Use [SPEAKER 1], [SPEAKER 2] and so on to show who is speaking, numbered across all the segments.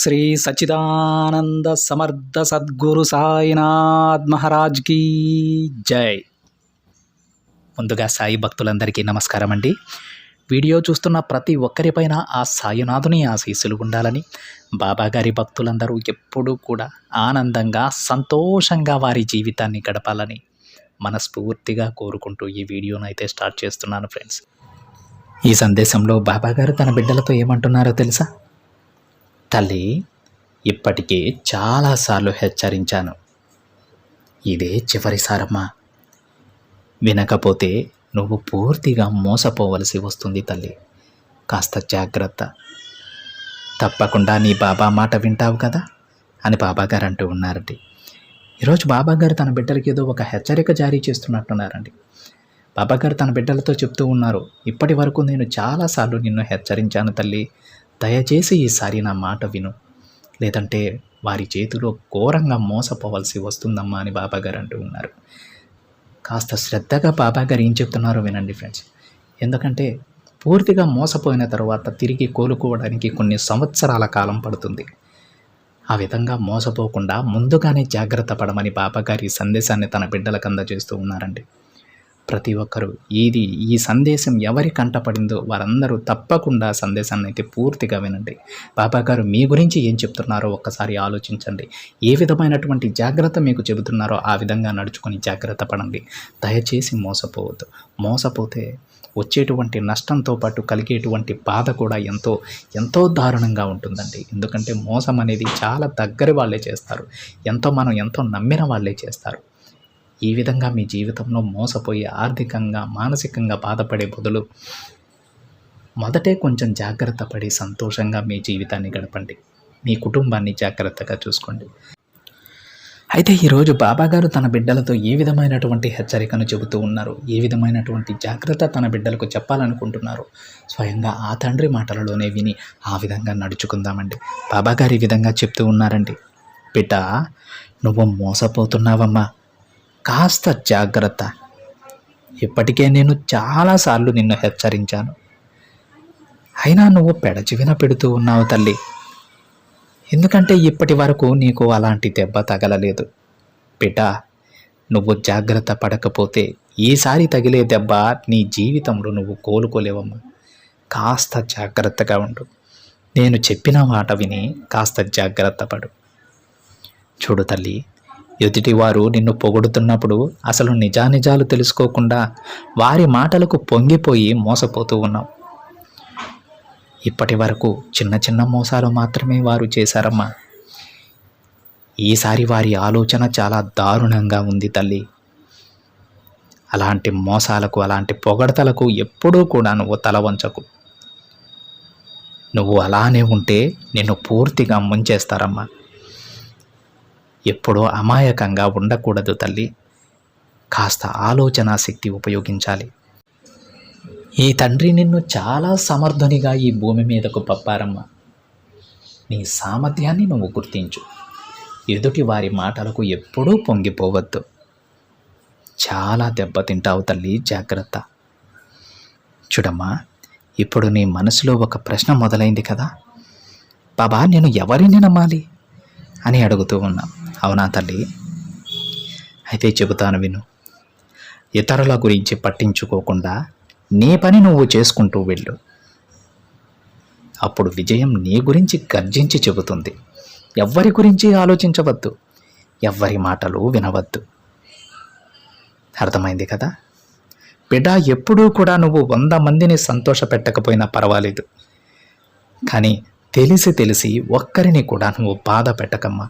[SPEAKER 1] శ్రీ సచిదానంద సమర్థ సద్గురు సాయినాథ్ మహారాజ్ కీ జై. ముందుగా సాయి భక్తులందరికీ నమస్కారం అండి. వీడియో చూస్తున్న ప్రతి ఒక్కరిపైన ఆ సాయినాథుని ఆశీస్సులు ఉండాలని బాబాగారి భక్తులందరూ ఎప్పుడూ కూడా ఆనందంగా సంతోషంగా వారి జీవితాన్ని గడపాలని మనస్ఫూర్తిగా కోరుకుంటూ ఈ వీడియోను అయితే స్టార్ట్ చేస్తున్నాను ఫ్రెండ్స్. ఈ సందేశంలో బాబాగారు తన బిడ్డలతో ఏమంటున్నారో తెలుసా? తల్లి ఇప్పటికే చాలాసార్లు హెచ్చరించాను. ఇదే చివరిసారమ్మా వినకపోతే నువ్వు పూర్తిగా మోసపోవలసి వస్తుంది తల్లి. కాస్త జాగ్రత్త. తప్పకుండా నీ బాబా మాట వింటావు కదా? అని బాబాగారు అంటూ ఉన్నారండి. ఈరోజు బాబాగారు తన బిడ్డలకి ఏదో ఒక హెచ్చరిక జారీ చేస్తున్నట్టున్నారండి. బాబాగారు తన బిడ్డలతో చెప్తూ ఉన్నారు ఇప్పటి వరకు నేను చాలాసార్లు నిన్ను హెచ్చరించాను తల్లి. దయచేసి ఈసారి నా మాట విను. లేదంటే వారి చేతిలో ఘోరంగా మోసపోవలసి వస్తుందమ్మా అని బాబాగారు అంటూ ఉన్నారు. కాస్త శ్రద్ధగా బాబాగారు ఏం చెప్తున్నారో వినండి ఫ్రెండ్స్. ఎందుకంటే పూర్తిగా మోసపోయిన తర్వాత తిరిగి కోలుకోవడానికి కొన్ని సంవత్సరాల కాలం పడుతుంది. ఆ విధంగా మోసపోకుండా ముందుగానే జాగ్రత్త పడమని బాబాగారి సందేశాన్ని తన బిడ్డలకు అందజేస్తూ ఉన్నారండి. ప్రతి ఒక్కరూ. ఇది ఈ సందేశం ఎవరి కంటపడిందో వారందరూ తప్పకుండా సందేశాన్ని అయితే పూర్తిగా వినండి. బాబా గారు మీ గురించి ఏం చెప్తున్నారో ఒక్కసారి ఆలోచించండి. ఏ విధమైనటువంటి జాగ్రత్త మీకు చెబుతున్నారో ఆ విధంగా నడుచుకొని జాగ్రత్త పడండి. దయచేసి మోసపోవద్దు. మోసపోతే వచ్చేటువంటి నష్టంతో పాటు కలిగేటువంటి బాధ కూడా ఎంతో ఎంతో దారుణంగా ఉంటుందండి. ఎందుకంటే మోసం అనేది చాలా దగ్గర వాళ్ళే చేస్తారు. ఎంతో మనం ఎంతో నమ్మిన వాళ్ళే చేస్తారు. ఈ విధంగా మీ జీవితంలో మోసపోయి ఆర్థికంగా మానసికంగా బాధపడే బదులు మొదటే కొంచెం జాగ్రత్త పడి సంతోషంగా మీ జీవితాన్ని గడపండి. మీ కుటుంబాన్ని జాగ్రత్తగా చూసుకోండి. అయితే ఈరోజు బాబాగారు తన బిడ్డలతో ఏ విధమైనటువంటి హెచ్చరికను చెబుతూ ఉన్నారు? ఏ విధమైనటువంటి జాగ్రత్త తన బిడ్డలకు చెప్పాలనుకుంటున్నారు? స్వయంగా ఆ తండ్రి మాటలలోనే విని ఆ విధంగా నడుచుకుందామండి. బాబాగారు ఈ విధంగా చెప్తూ ఉన్నారండి. బిడ్డ నువ్వు మోసపోతున్నావమ్మా. కాస్త జాగ్రత్త. ఇప్పటికే నేను చాలాసార్లు నిన్ను హెచ్చరించాను. అయినా నువ్వు పెడచివిన పెడుతూ ఉన్నావు తల్లి. ఎందుకంటే ఇప్పటి వరకు నీకు అలాంటి దెబ్బ తగలలేదు. బిడ్డ నువ్వు జాగ్రత్త పడకపోతే ఈసారి తగిలే దెబ్బ నీ జీవితంలో నువ్వు కోలుకోలేవమ్మా. కాస్త జాగ్రత్తగా ఉండు. నేను చెప్పిన మాట విని కాస్త జాగ్రత్త పడు. చూడు తల్లి ఎదుటివారు నిన్ను పొగుడుతున్నప్పుడు అసలు నిజానిజాలు తెలుసుకోకుండా వారి మాటలకు పొంగిపోయి మోసపోతూ ఉన్నావు. ఇప్పటి వరకు చిన్న చిన్న మోసాలు మాత్రమే వారు చేశారమ్మా. ఈసారి వారి ఆలోచన చాలా దారుణంగా ఉంది తల్లి. అలాంటి మోసాలకు అలాంటి పొగడతలకు ఎప్పుడూ కూడా నువ్వు తల వంచకు. నువ్వు అలానే ఉంటే నిన్ను పూర్తిగా ముంచేస్తారమ్మా. ఎప్పుడూ అమాయకంగా ఉండకూడదు తల్లి. కాస్త ఆలోచన శక్తి ఉపయోగించాలి. ఈ తండ్రి నిన్ను చాలా సమర్థునిగా ఈ భూమి మీదకు పప్పారమ్మా నీ సామర్థ్యాన్ని నువ్వు గుర్తించు. ఎదుటి వారి మాటలకు ఎప్పుడూ పొంగిపోవద్దు. చాలా దెబ్బతింటావు తల్లి జాగ్రత్త. చూడమ్మా ఇప్పుడు నీ మనసులో ఒక ప్రశ్న మొదలైంది కదా. బాబా నేను ఎవరిని నమ్మాలి? అని అడుగుతూ ఉన్నాను అవునా తల్లి? అయితే చెబుతాను విను. ఇతరుల గురించి పట్టించుకోకుండా నీ పని నువ్వు చేసుకుంటూ వెళ్ళు. అప్పుడు విజయం నీ గురించి గర్జించి చెబుతుంది. ఎవ్వరి గురించి ఆలోచించవద్దు. ఎవ్వరి మాటలు వినవద్దు. అర్థమైంది కదా? బిడ్డ ఎప్పుడూ కూడా నువ్వు వంద మందిని సంతోషపెట్టకపోయినా పర్వాలేదు. కానీ తెలిసి తెలిసి ఒక్కరిని కూడా నువ్వు బాధ పెట్టకమ్మా.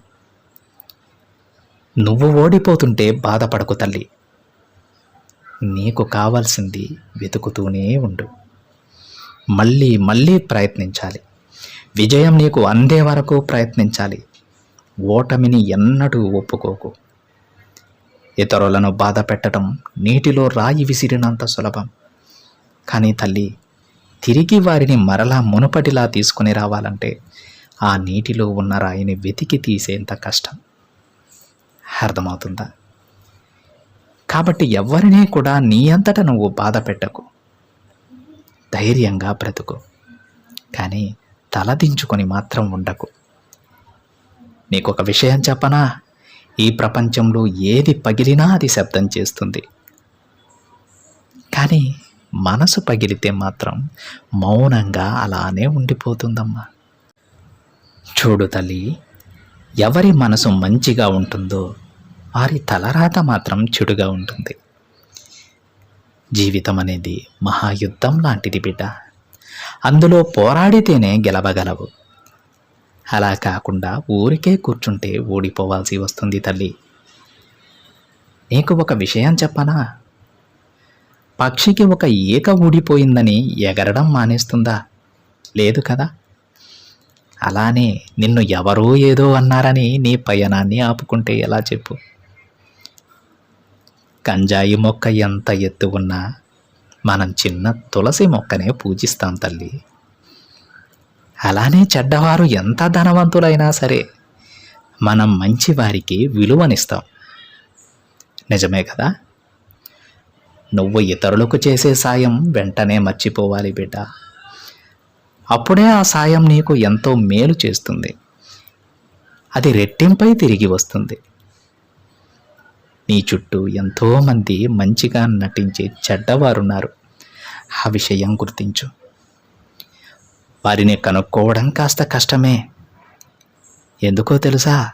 [SPEAKER 1] నువ్వు ఓడిపోతుంటే బాధపడకు తల్లి. నీకు కావాల్సింది వెతుకుతూనే ఉండు. మళ్ళీ మళ్ళీ ప్రయత్నించాలి. విజయం నీకు అందే వరకు ప్రయత్నించాలి. ఓటమిని ఎన్నడూ ఒప్పుకోకు. ఇతరులను బాధ పెట్టడం నీటిలో రాయి విసిరినంత సులభం. కానీ తల్లి తిరిగి వారిని మరలా మునుపటిలా తీసుకుని రావాలంటే ఆ నీటిలో ఉన్న రాయిని వెతికి తీసేంత కష్టం. అర్థమవుతుందా? కాబట్టి ఎవరినీ కూడా నీ అంతట నువ్వు బాధ పెట్టకు. ధైర్యంగా బ్రతుకు. కానీ తలదించుకొని మాత్రం ఉండకు. నీకు ఒక విషయం చెప్పనా? ఈ ప్రపంచంలో ఏది పగిలినా అది శబ్దం చేస్తుంది. కానీ మనసు పగిలితే మాత్రం మౌనంగా అలానే ఉండిపోతుందమ్మా. చూడు తల్లి ఎవరి మనసు మంచిగా ఉంటుందో వారి తలరాత మాత్రం చెడుగా ఉంటుంది. జీవితం అనేది మహాయుద్ధం లాంటిది బిడ్డ. అందులో పోరాడితేనే గెలవగలవు. అలా కాకుండా ఊరికే కూర్చుంటే ఓడిపోవాల్సి వస్తుంది తల్లి. నీకు ఒక విషయం చెప్పనా? పక్షికి ఒక ఈక ఊడిపోయిందని ఎగరడం మానేస్తుందా? లేదు కదా? అలానే నిన్ను ఎవరో ఏదో అన్నారని నీ పయనాన్ని ఆపుకుంటే ఎలా చెప్పు? గంజాయి మొక్క ఎంత ఎత్తు ఉన్నా మనం చిన్న తులసి మొక్కనే పూజిస్తాం తల్లి. అలానే చెడ్డవారు ఎంత ధనవంతులైనా సరే మనం మంచి వారికి విలువనిస్తాం. నిజమే కదా? నువ్వు ఇతరులకు చేసే సాయం వెంటనే మర్చిపోవాలి బిడ్డ. అప్పుడే ఆ సాయం నీకు ఎంతో మేలు చేస్తుంది. అది రెట్టింపై తిరిగి వస్తుంది. నీ చుట్టూ ఎంతోమంది మంచిగా నటించే చెడ్డవారున్నారు. ఆ విషయం గుర్తించు. వారిని కనుక్కోవడం కాస్త కష్టమే. ఎందుకో తెలుసా?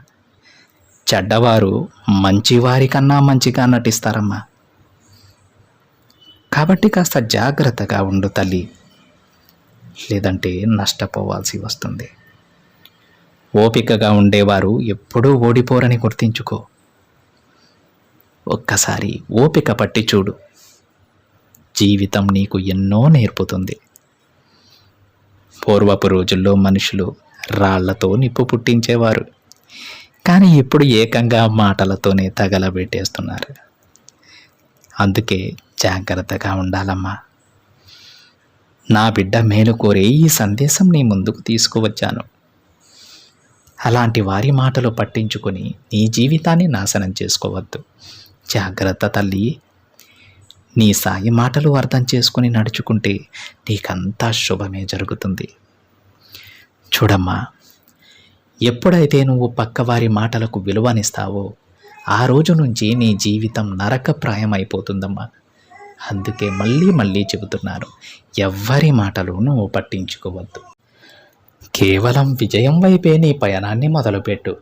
[SPEAKER 1] చెడ్డవారు మంచివారి కన్నా మంచిగా నటిస్తారమ్మా. కాబట్టి కాస్త జాగ్రత్తగా ఉండు తల్లి. లేదంటే నష్టపోవాల్సి వస్తుంది. ఓపికగా ఉండేవారు ఎప్పుడూ ఓడిపోరని గుర్తించుకో. ఒక్కసారి ఓపిక పట్టి చూడు. జీవితం నీకు ఎన్నో నేర్పుతుంది. పూర్వపు రోజుల్లో మనుషులు రాళ్ళతో నిప్పు పుట్టించేవారు. కానీ ఇప్పుడు ఏకంగా మాటలతోనే తగలబెట్టేస్తున్నారు. అందుకే జాగ్రత్తగా ఉండాలమ్మా. నా బిడ్డ మేలు కోరే ఈ సందేశం నీ ముందుకు తీసుకువచ్చాను. అలాంటి వారి మాటలు పట్టించుకొని నీ జీవితాన్ని నాశనం చేసుకోవద్దు. జాగ్రత్త తల్లి. నీ సాయి మాటలు అర్థం చేసుకుని నడుచుకుంటే నీకంతా శుభమే జరుగుతుంది. చూడమ్మా ఎప్పుడైతే నువ్వు పక్కవారి మాటలకు విలువనిస్తావో ఆ రోజు నుంచి నీ జీవితం నరకప్రాయం అయిపోతుందమ్మా అందుకే మళ్ళీ మళ్ళీ చెబుతున్నారు ఎవ్వరి మాటలు నువ్వు పట్టించుకోవద్దు. కేవలం విజయం వైపే నీ పయనాన్ని మొదలుపెట్టు.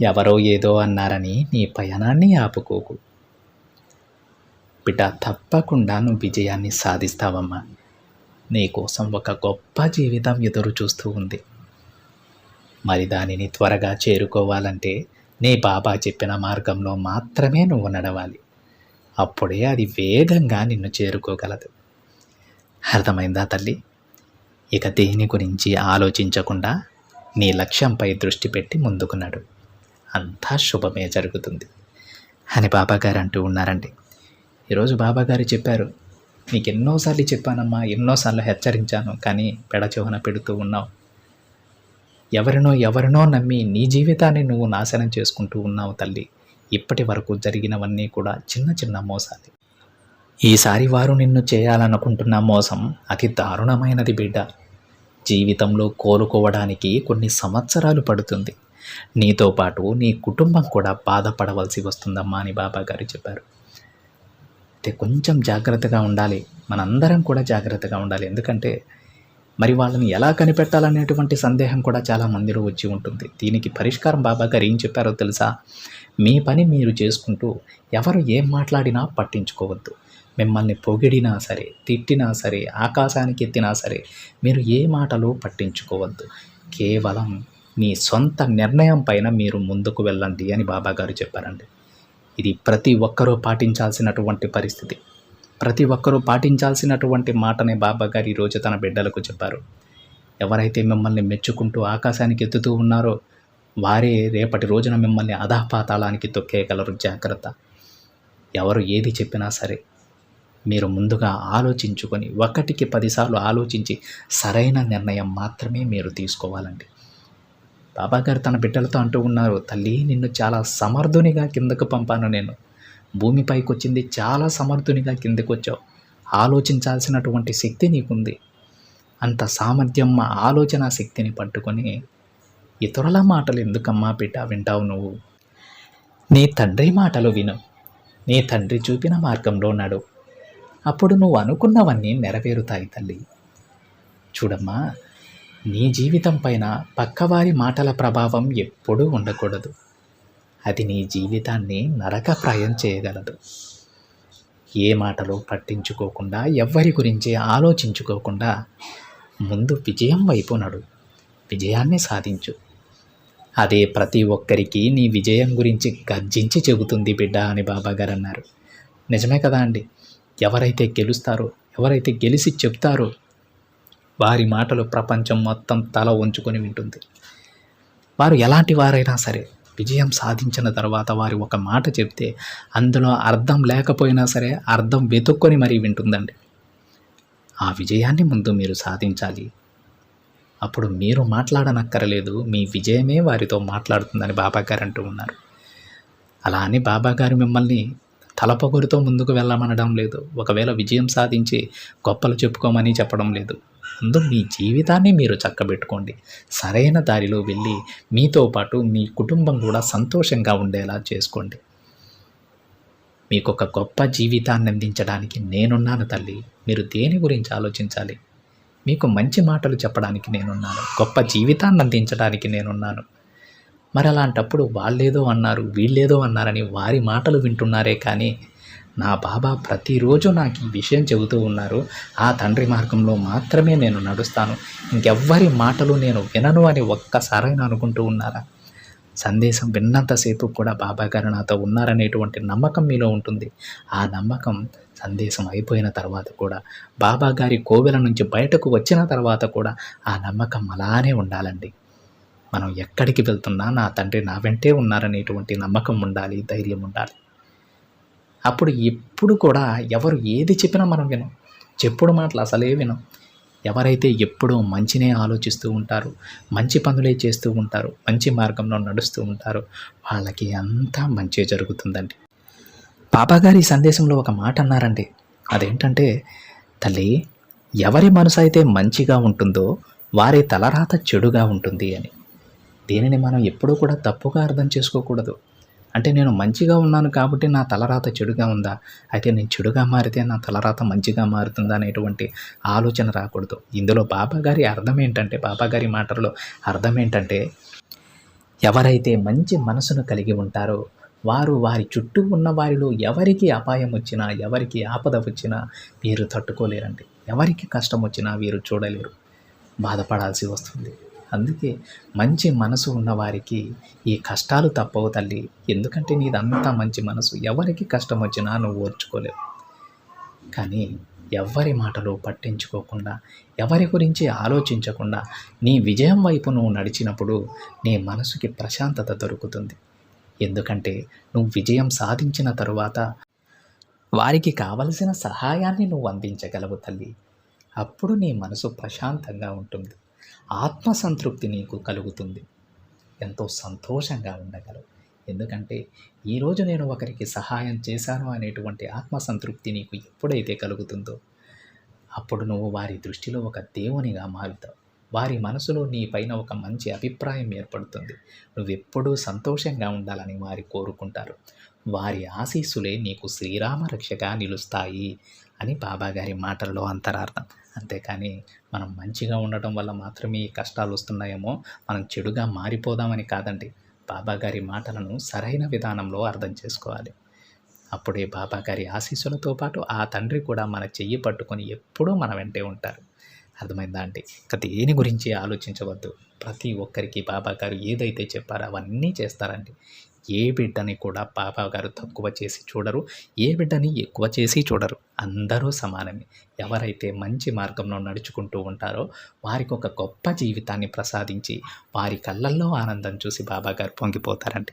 [SPEAKER 1] ఎవరో ఏదో అన్నారని నీ పయనాన్ని ఆపుకోకు. బిడ్డ తప్పకుండా నువ్వు విజయాన్ని సాధిస్తావమ్మా. నీకోసం ఒక గొప్ప జీవితం ఎదురు చూస్తూ ఉంది. మరి దానిని త్వరగా చేరుకోవాలంటే నీ బాబా చెప్పిన మార్గంలో మాత్రమే నువ్వు నడవాలి. అప్పుడే అది వేగంగా నిన్ను చేరుకోగలదు. అర్థమైందా తల్లి? ఇక దేని గురించి ఆలోచించకుండా నీ లక్ష్యంపై దృష్టి పెట్టి ముందుకు నడు. అంతా శుభమే జరుగుతుంది. అని బాబాగారు అంటూ ఉన్నారండి. ఈరోజు బాబాగారు చెప్పారు నీకు ఎన్నోసార్లు చెప్పానమ్మా ఎన్నోసార్లు హెచ్చరించాను కానీ పెడచెవన పెడుతూ ఉన్నావు. ఎవరినో ఎవరినో నమ్మి నీ జీవితాన్ని నువ్వు నాశనం చేసుకుంటూ ఉన్నావు తల్లి. ఇప్పటి వరకు జరిగినవన్నీ కూడా చిన్న చిన్న మోసాలే. ఈసారి వారు నిన్ను చేయాలనుకుంటున్న మోసం అతి దారుణమైనది బిడ్డ. జీవితంలో కోలుకోవడానికి కొన్ని సంవత్సరాలు పడుతుంది. నీతో పాటు నీ కుటుంబం కూడా బాధపడవలసి వస్తుందమ్మా అని బాబా గారు చెప్పారు. అయితే కొంచెం జాగ్రత్తగా ఉండాలి. మనందరం కూడా జాగ్రత్తగా ఉండాలి. ఎందుకంటే మరి వాళ్ళని ఎలా కనిపెట్టాలనేటువంటి సందేహం కూడా చాలా మందిలో వచ్చి ఉంటుంది. దీనికి పరిష్కారం బాబా గారు ఏం చెప్పారో తెలుసా? మీ పని మీరు చేసుకుంటూ ఎవరు ఏం మాట్లాడినా పట్టించుకోవద్దు. మిమ్మల్ని పొగిడినా సరే తిట్టినా సరే ఆకాశానికి ఎత్తినా సరే మీరు ఏ మాటలు పట్టించుకోవద్దు. కేవలం మీ సొంత నిర్ణయం పైన మీరు ముందుకు వెళ్ళండి అని బాబా గారు చెప్పారండి. ఇది ప్రతి ఒక్కరూ పాటించాల్సినటువంటి పరిస్థితి. ప్రతి ఒక్కరూ పాటించాల్సినటువంటి మాటనే బాబా గారు ఈరోజు తన బిడ్డలకు చెప్పారు. ఎవరైతే మిమ్మల్ని మెచ్చుకుంటూ ఆకాశానికి ఎత్తుతూ ఉన్నారో వారే రేపటి రోజున మిమ్మల్ని అధాపాతాళానికి తొక్కేయగలరు. జాగ్రత్త. ఎవరు ఏది చెప్పినా సరే మీరు ముందుగా ఆలోచించుకొని ఒకటికి పదిసార్లు ఆలోచించి సరైన నిర్ణయం మాత్రమే మీరు తీసుకోవాలండి. బాబాగారు తన బిడ్డలతో అంటూ ఉన్నారు తల్లి నిన్ను చాలా సమర్థునిగా కిందకు పంపాను నేను. భూమిపైకి వచ్చింది చాలా సమర్థునిగా కిందకు వచ్చావు ఆలోచించాల్సినటువంటి శక్తి నీకుంది. అంత సామర్థ్యం మా ఆలోచన శక్తిని పట్టుకొని ఇతరుల మాటలు ఎందుకమ్మా బిడ్డ వింటావు నువ్వు? నీ తండ్రి మాటలు విను. నీ తండ్రి చూపిన మార్గంలో నడు. అప్పుడు నువ్వు అనుకున్నవన్నీ నెరవేరుతాయి తల్లి. చూడమ్మా నీ జీవితం పైన పక్కవారి మాటల ప్రభావం ఎప్పుడూ ఉండకూడదు. అది నీ జీవితాన్ని నరకప్రాయం చేయగలదు. ఏ మాటలు పట్టించుకోకుండా ఎవ్వరి గురించి ఆలోచించుకోకుండా ముందు విజయం వైపు నడు. విజయాన్ని సాధించు. అదే ప్రతి ఒక్కరికి నీ విజయం గురించి గర్జించి చెబుతుంది బిడ్డ అని బాబాగారు అన్నారు. నిజమే కదా అండి. ఎవరైతే గెలుస్తారో ఎవరైతే గెలిచి చెప్తారో వారి మాటలు ప్రపంచం మొత్తం తల ఉంచుకొని వింటుంది. వారు ఎలాంటి వారైనా సరే విజయం సాధించిన తర్వాత వారి ఒక మాట చెప్తే అందులో అర్థం లేకపోయినా సరే అర్థం వెతుక్కొని మరీ వింటుందండి. ఆ విజయాన్ని ముందు మీరు సాధించాలి. అప్పుడు మీరు మాట్లాడనక్కరలేదు మీ విజయమే వారితో మాట్లాడుతుందని బాబాగారు అంటూ ఉన్నారు. అలా అని బాబాగారు మిమ్మల్ని తలపొగురితో ముందుకు వెళ్ళమనడం లేదు. ఒకవేళ విజయం సాధించి గొప్పలు చెప్పుకోమని చెప్పడం లేదు. ముందు మీ జీవితాన్ని మీరు చక్కబెట్టుకోండి. సరైన దారిలో వెళ్ళి మీతో పాటు మీ కుటుంబం కూడా సంతోషంగా ఉండేలా చేసుకోండి. మీకు ఒక గొప్ప జీవితాన్ని అందించడానికి నేనున్నాను తల్లి. మీరు దేని గురించి ఆలోచించాలి? మీకు మంచి మాటలు చెప్పడానికి నేనున్నాను. గొప్ప జీవితాన్ని అందించడానికి నేనున్నాను. మరి అలాంటప్పుడు వాళ్ళేదో అన్నారు వీళ్ళేదో అన్నారని వారి మాటలు వింటున్నారే కానీ నా బాబా ప్రతిరోజు నాకు ఈ విషయం చెబుతూ ఉన్నారు. ఆ తండ్రి మార్గంలో మాత్రమే నేను నడుస్తాను. ఇంకెవ్వరి మాటలు నేను వినను అని ఒక్కసారైనా అనుకుంటూ ఉన్నారా? సందేశం విన్నంతసేపు కూడా బాబా గారు నాతో ఉన్నారనేటువంటి నమ్మకం మీలో ఉంటుంది. ఆ నమ్మకం సందేశం అయిపోయిన తర్వాత కూడా బాబా గారి కోవెల నుంచి బయటకు వచ్చిన తర్వాత కూడా ఆ నమ్మకం అలానే ఉండాలండి. మనం ఎక్కడికి వెళ్తున్నా నా తండ్రి నా వెంటే ఉన్నారనేటువంటి నమ్మకం ఉండాలి ధైర్యం ఉండాలి. అప్పుడు ఎప్పుడు కూడా ఎవరు ఏది చెప్పినా మనం వినం. చెప్పుడు మాటలు అసలే వినం. ఎవరైతే ఎప్పుడూ మంచినే ఆలోచిస్తూ ఉంటారు మంచి పనులే చేస్తూ ఉంటారు మంచి మార్గంలో నడుస్తూ ఉంటారు వాళ్ళకి అంతా మంచి జరుగుతుందండి. బాబాగారి సందేశంలో ఒక మాట అన్నారండి. అదేంటంటే తల్లి ఎవరి మనసు అయితే మంచిగా ఉంటుందో వారి తలరాత చెడుగా ఉంటుంది అని. దీనిని మనం ఎప్పుడూ కూడా తప్పుగా అర్థం చేసుకోకూడదు. అంటే నేను మంచిగా ఉన్నాను కాబట్టి నా తలరాత చెడుగా ఉందా? అయితే నేను చెడుగా మారితే నా తలరాత మంచిగా మారుతుందా? అనేటువంటి ఆలోచన రాకూడదు. ఇందులో బాబా గారి అర్థం ఏంటంటే బాబా గారి మాటల్లో అర్థం ఏంటంటే ఎవరైతే మంచి మనసును కలిగి ఉంటారో వారు వారి చుట్టూ ఉన్న వారిలో ఎవరికి అపాయం వచ్చినా ఎవరికి ఆపద వచ్చినా వీరు తట్టుకోలేరండి. ఎవరికి కష్టం వచ్చినా వీరు చూడలేరు. బాధపడాల్సి వస్తుంది. అందుకే మంచి మనసు ఉన్నవారికి ఈ కష్టాలు తప్పవు తల్లి. ఎందుకంటే నీదంతా మంచి మనసు. ఎవరికి కష్టం వచ్చినా నువ్వు ఓర్చుకోలేవు. కానీ ఎవరి మాటలు పట్టించుకోకుండా ఎవరి గురించి ఆలోచించకుండా నీ విజయం వైపు నువ్వు నడిచినప్పుడు నీ మనసుకి ప్రశాంతత దొరుకుతుంది. ఎందుకంటే నువ్వు విజయం సాధించిన తరువాత వారికి కావలసిన సహాయాన్ని నువ్వు అందించగలవు తల్లి. అప్పుడు నీ మనసు ప్రశాంతంగా ఉంటుంది. ఆత్మసంతృప్తి నీకు కలుగుతుంది. ఎంతో సంతోషంగా ఉండగలవు. ఎందుకంటే ఈరోజు నేను ఒకరికి సహాయం చేశాను అనేటువంటి ఆత్మసంతృప్తి నీకు ఎప్పుడైతే కలుగుతుందో అప్పుడు నువ్వు వారి దృష్టిలో ఒక దేవునిగా మారుతావు. వారి మనసులో నీ పైన ఒక మంచి అభిప్రాయం ఏర్పడుతుంది. నువ్వెప్పుడూ సంతోషంగా ఉండాలని వారు కోరుకుంటారు. వారి ఆశీస్సులే నీకు శ్రీరామ రక్షగా నిలుస్తాయి అని బాబాగారి మాటల్లో అంతరార్థం. అంతేకాని మనం మంచిగా ఉండటం వల్ల మాత్రమే ఈ కష్టాలు వస్తున్నాయేమో మనం చెడుగా మారిపోదామని కాదండి. బాబాగారి మాటలను సరైన విధానంలో అర్థం చేసుకోవాలి. అప్పుడే బాబాగారి ఆశీస్సులతో పాటు ఆ తండ్రి కూడా మన చెయ్యి పట్టుకొని ఎప్పుడూ మన వెంటే ఉంటారు. అర్థమైందా అండి? ఇక దేని గురించి ఆలోచించవద్దు. ప్రతి ఒక్కరికి బాబా గారు ఏదైతే చెప్పారో అవన్నీ చేస్తారండి. ఏ బిడ్డని కూడా బాబా గారు తక్కువ చేసి చూడరు. ఏ బిడ్డని ఎక్కువ చేసి చూడరు. అందరూ సమానమే. ఎవరైతే మంచి మార్గంలో నడుచుకుంటూ ఉంటారో వారికి ఒక గొప్ప జీవితాన్ని ప్రసాదించి వారి కళ్ళల్లో ఆనందం చూసి బాబా గారు పొంగిపోతారండి.